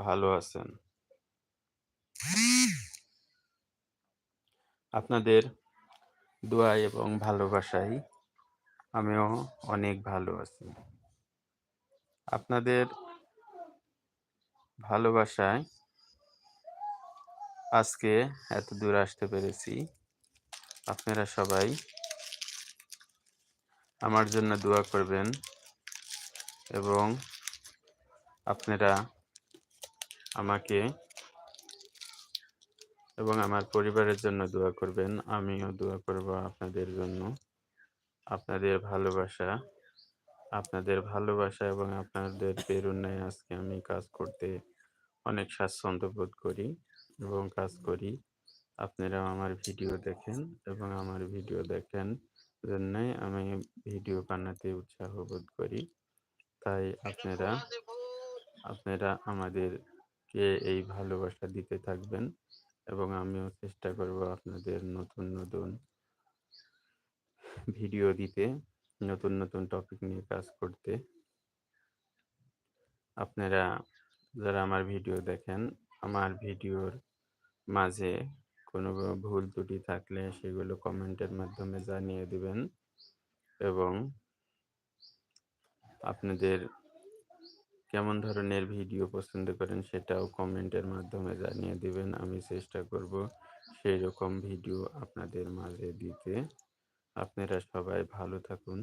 ভালো আছেন। আপনাদের দোয়া এবং ভালোবাসাই আমিও অনেক ভালো আছি। আপনাদের ভালোবাসায় আজকে এতদূর আসতে পেরেছি। আপনারা সবাই আমার জন্য দোয়া করবেন এবং আপনারা আমাকে এবং আমার পরিবারের জন্য দোয়া করবেন। আমিও দোয়া করব আপনাদের জন্য। আপনাদের ভালোবাসা আপনাদের ভালোবাসা এবং আপনাদের প্রেরণায় আজকে আমি কাজ করতে অনেক স্বাচ্ছন্দ্য বোধ করি এবং কাজ করি। আপনারা আমার ভিডিও দেখেন এবং আমার ভিডিও দেখেন জন্যই আমি ভিডিও বানাতে উৎসাহ বোধ করি। তাই আপনারা আপনারা আমাদেরকে এই ভালোবাসা দিতে থাকবেন এবং আমিও চেষ্টা করব আপনাদের নতুন, নতুন ভিডিও দিতে, নতুন, নতুন টপিক নিয়ে কাজ করতে। আপনারা যারা আমার ভিডিও দেখেন, আমার ভিডিওর মাঝে কোনো ভুল ত্রুটি থাকলে সেগুলো কমেন্টের মাধ্যমে জানিয়ে দিবেন এবং আপনাদের কেমন ধরনের ভিডিও পছন্দ করেন সেটাও কমেন্টের মাধ্যমে জানিয়ে দিবেন। আমি চেষ্টা করব সেই রকম ভিডিও আপনাদের মাঝে দিতে। আপনারা সবাই ভালো থাকুন,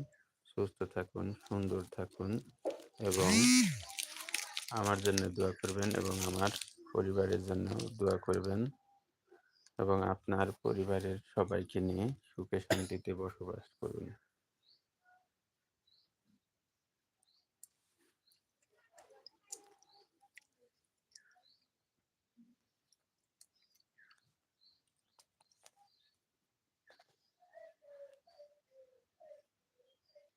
সুস্থ থাকুন, সুন্দর থাকুন এবং আমার জন্য দোয়া করবেন এবং আমার পরিবারের জন্য দোয়া করবেন এবং আপনার পরিবারের সবাইকে নিয়ে সুখে শান্তিতে বসবাস করুন।